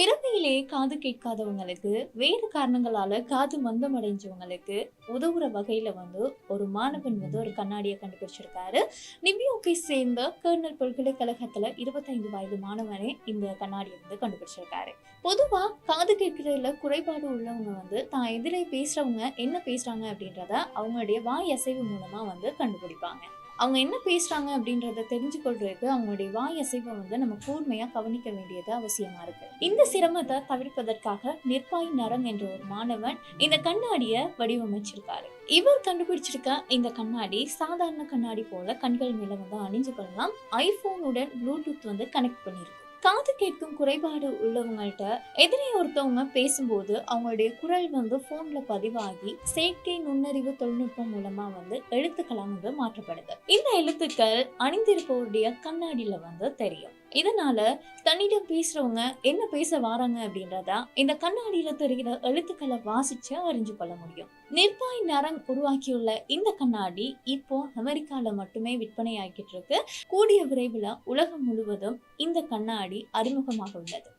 பிறவியிலே காது கேட்காதவங்களுக்கு வேறு காரணங்களால காது மந்தம் அடைஞ்சவங்களுக்கு உதவுற வகையில வந்து ஒரு மாணவன் வந்து ஒரு கண்ணாடியை கண்டுபிடிச்சிருக்காரு. நிபியோக்கை சேர்ந்த கர்னல் பல்கலைக்கழகத்துல இருபத்தைந்து வயது மாணவனே இந்த கண்ணாடியை வந்து கண்டுபிடிச்சிருக்காரு. பொதுவா காது கேட்கிறதுல குறைபாடு உள்ளவங்க வந்து தான் எதிரே பேசுறவங்க? என்ன பேசுறாங்க? அப்படின்றத அவங்களுடைய வாய் அசைவு மூலமா வந்து கண்டுபிடிப்பாங்க. அவங்க என்ன பேசுறாங்க அப்படின்றத தெரிஞ்சுக்கொள்றதுக்கு அவங்களுடைய வாய் அசைவை வந்து நம்ம கூர்மையா கவனிக்க வேண்டியது அவசியமா இருக்கு. இந்த சிரமத்தை தவிர்ப்பதற்காக நிர்பாய் நரங் என்ற ஒரு மாணவன் இந்த கண்ணாடியை வடிவமைச்சிருக்காரு. இவர் கண்டுபிடிச்சிருக்க இந்த கண்ணாடி சாதாரண கண்ணாடி போல கண்கள் மேல வந்து அணிஞ்சு கொள்ளலாம். ஐபோனுடன் ப்ளூடூத் வந்து கனெக்ட் பண்ணியிருக்கு காது கேட்கும் குறைபாடு உள்ளவங்கள்ட்ட எதிரே ஒருத்தவங்க பேசும்போது அவங்களுடைய குரல் வந்து போன்ல பதிவாகி செயற்கை நுண்ணறிவு தொழில்நுட்பம் மூலமா வந்து எழுத்துக்களா வந்து மாற்றப்படுது. இந்த எழுத்துக்கள் அணிந்திருப்பவருடைய கண்ணாடியில வந்து தெரியும். இதனால தன்னிடம் பேசுறவங்க என்ன பேச வராங்க அப்படின்றத இந்த கண்ணாடியில தெரிகிற எழுத்துக்களை வாசிச்சு அறிஞ்சு கொள்ள முடியும். நிர்பாய் நரங் உருவாக்கியுள்ள இந்த கண்ணாடி இப்போ அமெரிக்கால மட்டுமே விற்பனை ஆகிட்டு இருக்கு. கூடிய விரைவில் உலகம் முழுவதும் இந்த கண்ணாடி அறிமுகமாக உள்ளது.